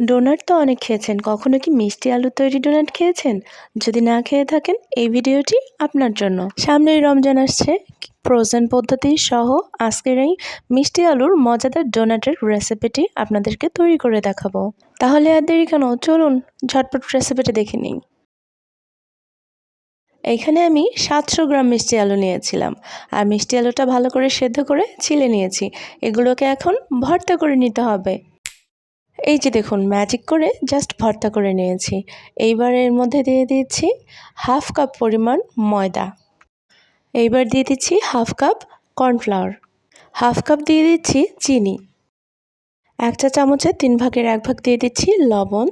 Donut তো অনেক খেয়েছেন। কখনো কি মিষ্টি আলু তৈরি ডোনাট খেয়েছেন? যদি না খেয়ে থাকেন, এই ভিডিওটি আপনার জন্য। সামনেই রমজান আসছে। ফ্রোজেন পদ্ধতি সহ আজকের এই মিষ্টি আলুর মজাদার ডোনাটের রেসিপিটি আপনাদেরকে তৈরি করে দেখাবো। তাহলে আর দেরি কেন? চলুন, ঝটপট রেসিপিটি দেখে নিই। এইখানে আমি সাতশো গ্রাম মিষ্টি আলু নিয়েছিলাম। আর মিষ্টি আলুটা ভালো করে সেদ্ধ করে ছিলে নিয়েছি। এগুলোকে এখন ভর্তা করে নিতে হবে। এই যে দেখুন ম্যাজিক করে জাস্ট ভর্তা করে নিয়েছি। এইবার এর মধ্যে দিয়ে দিচ্ছি হাফ কাপ পরিমাণ ময়দা। এইবার দিয়ে দিচ্ছি half cup cornflour half cup দিয়ে দিচ্ছি চিনি। এক চা চামচের তিন ভাগের এক ভাগ দিয়ে দিচ্ছি লবণ।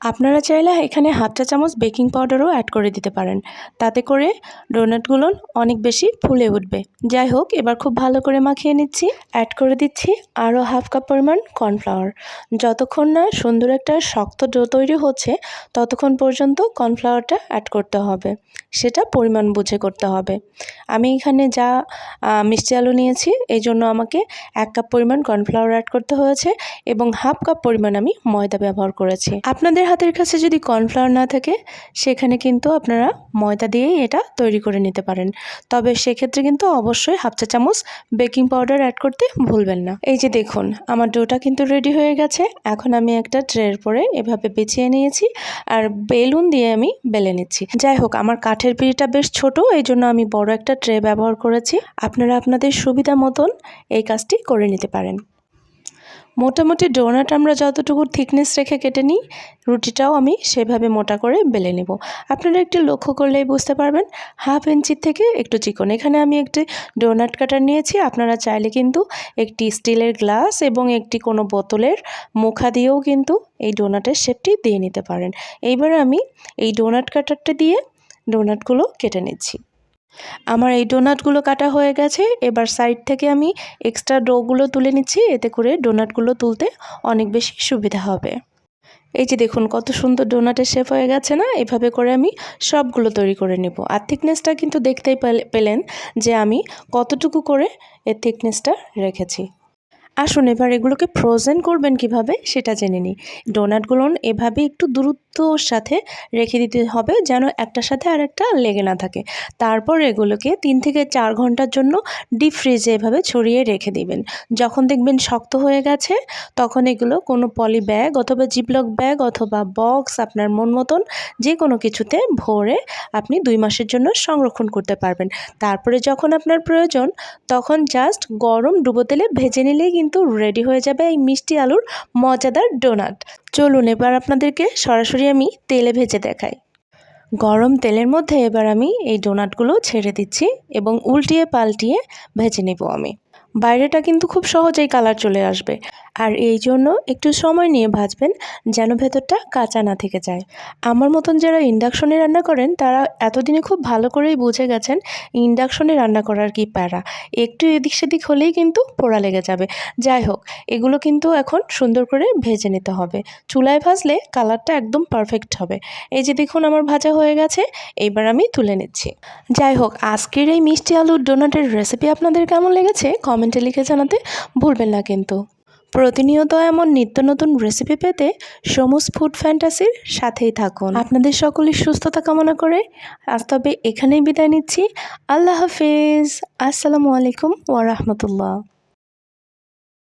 আপনারা চাইলে এখানে হাফ চা চামচ বেকিং পাউডারও অ্যাড করে দিতে পারেন। তাতে করে ডোনাটগুলো অনেক বেশি ফুলে উঠবে। যাই হোক, এবার খুব ভালো করে মাখিয়ে নিচ্ছি। অ্যাড করে দিচ্ছি আরও হাফ কাপ পরিমাণ কর্নফ্লাওয়ার। যতক্ষণ না সুন্দর একটা শক্ত ডো তৈরি হচ্ছে, ততক্ষণ পর্যন্ত কর্নফ্লাওয়ারটা অ্যাড করতে হবে। সেটা পরিমাণ বুঝে করতে হবে। আমি এখানে যা মিষ্টি আলু নিয়েছি, এই জন্য আমাকে এক কাপ পরিমাণ কর্নফ্লাওয়ার অ্যাড করতে হয়েছে এবং হাফ কাপ পরিমাণ আমি ময়দা ব্যবহার করেছি। আপনাদের হাতের কাছে যদি কর্নফ্লাওয়ার না থাকে, সেখানে কিন্তু আপনারা ময়দা দিয়েই এটা তৈরি করে নিতে পারেন। তবে সেক্ষেত্রে কিন্তু অবশ্যই হাফ চা চামচ বেকিং পাউডার অ্যাড করতে ভুলবেন না। এই যে দেখুন, আমার ডোটা কিন্তু রেডি হয়ে গেছে। এখন আমি একটা ট্রের পরে এভাবে বেছিয়ে নিয়েছি আর বেলুন দিয়ে আমি বেলে নিচ্ছি। যাই হোক, আমার কাঠের পিঁড়িটা বেশ ছোট, এই জন্য আমি বড় একটা ট্রে ব্যবহার করেছি। আপনারা আপনাদের সুবিধা মতন এই কাজটি করে নিতে পারেন। মোটামুটি ডোনাট আমরা যতটুকু থিকনেস রেখে কেটে নিই, রুটিটাও আমি সেভাবে মোটা করে বেলে নেব। আপনারা একটু লক্ষ্য করলেই বুঝতে পারবেন, হাফ ইঞ্চির থেকে একটু চিকন। এখানে আমি একটি ডোনাট কাটার নিয়েছি, আপনারা চাইলে কিন্তু একটি স্টিলের গ্লাস এবং একটি কোনো বোতলের মুখা দিয়েও কিন্তু এই ডোনাটের শেপটি দিয়ে নিতে পারেন। এইবার আমি এই ডোনাট কাটারটা দিয়ে ডোনাটগুলো কেটে নিচ্ছি। আমার এই ডোনাটগুলো কাটা হয়ে গেছে। এবার সাইড থেকে আমি এক্সট্রা ডোগুলো তুলে নিচ্ছি। এতে করে ডোনাটগুলো তুলতে অনেক বেশি সুবিধা হবে। এই যে দেখুন, কত সুন্দর ডোনাটের শেপ হয়ে গেছে না? এভাবে করে আমি সবগুলো তৈরি করে নেব। আর থিকনেসটা কিন্তু দেখতেই পেলেন যে আমি কতটুকু করে এর থিকনেসটা রেখেছি। আসুন এবার এগুলোকে ফ্রোজেন করবেন কীভাবে সেটা জেনে নিই। ডোনাটগুলো এভাবে একটু দূরত্বর সাথে রেখে দিতে হবে যেন একটার সাথে আর একটা লেগে না থাকে। তারপর এগুলোকে তিন থেকে চার ঘণ্টার জন্য ডিপ ফ্রিজে এভাবে ছড়িয়ে রেখে দিবেন। যখন দেখবেন শক্ত হয়ে গেছে, তখন এগুলো কোনো পলি ব্যাগ অথবা জিপলক ব্যাগ অথবা বক্স আপনার মন মতন যে কোনো কিছুতে ভরে আপনি দুই মাসের জন্য সংরক্ষণ করতে পারবেন। তারপরে যখন আপনার প্রয়োজন, তখন জাস্ট গরম ডুবো তেলে ভেজে নিলেই কিন্তু রেডি হয়ে যাবে এই মিষ্টি আলুর মজাদার ডোনাট চলুন এবার আপনাদেরকে সরাসরি আমি তেলে ভেজে দেখাই। গরম তেলের মধ্যে এবার আমি এই ডোনাটগুলো ছেড়ে দিচ্ছি এবং উল্টিয়ে পাল্টিয়ে ভেজে নেব আমি। বাইরেটা কিন্তু খুব সহজেই কালার চলে আসবে। আর এই জন্য একটু সময় নিয়ে ভাজবেন যেন ভেতরটা কাঁচা না থেকে যায়। আমার মতন যারা ইন্ডাকশনে রান্না করেন, তারা এতদিনে খুব ভালো করেই বুঝে গেছেন ইন্ডাকশনে রান্না করার কি প্যারা। একটু এদিক সেদিক হলেই কিন্তু পোড়া লেগে যাবে। যাই হোক, এগুলো কিন্তু এখন সুন্দর করে ভেজে নিতে হবে। চুলায় ভাজলে কালারটা একদম পারফেক্ট হবে। এই যে দেখুন আমার ভাজা হয়ে গেছে, এইবার আমি তুলে নিচ্ছি। যাই হোক, আজকের এই মিষ্টি আলুর ডোনাটের রেসিপি আপনাদের কেমন লেগেছে? কমেন্টে লিখে জানাতে ভুলবেন না কিন্তু। প্রতিনিয়ত এমন নিত্য নতুন রেসিপি পেতে সমুজ ফুড ফ্যান্টাসির সাথেই থাকুন। আপনাদের সকলের সুস্থতা কামনা করে আজ তবে এখানেই বিদায় নিচ্ছি। আল্লাহ হাফিজ। আসসালামু আলাইকুম ওয়া রাহমাতুল্লাহ।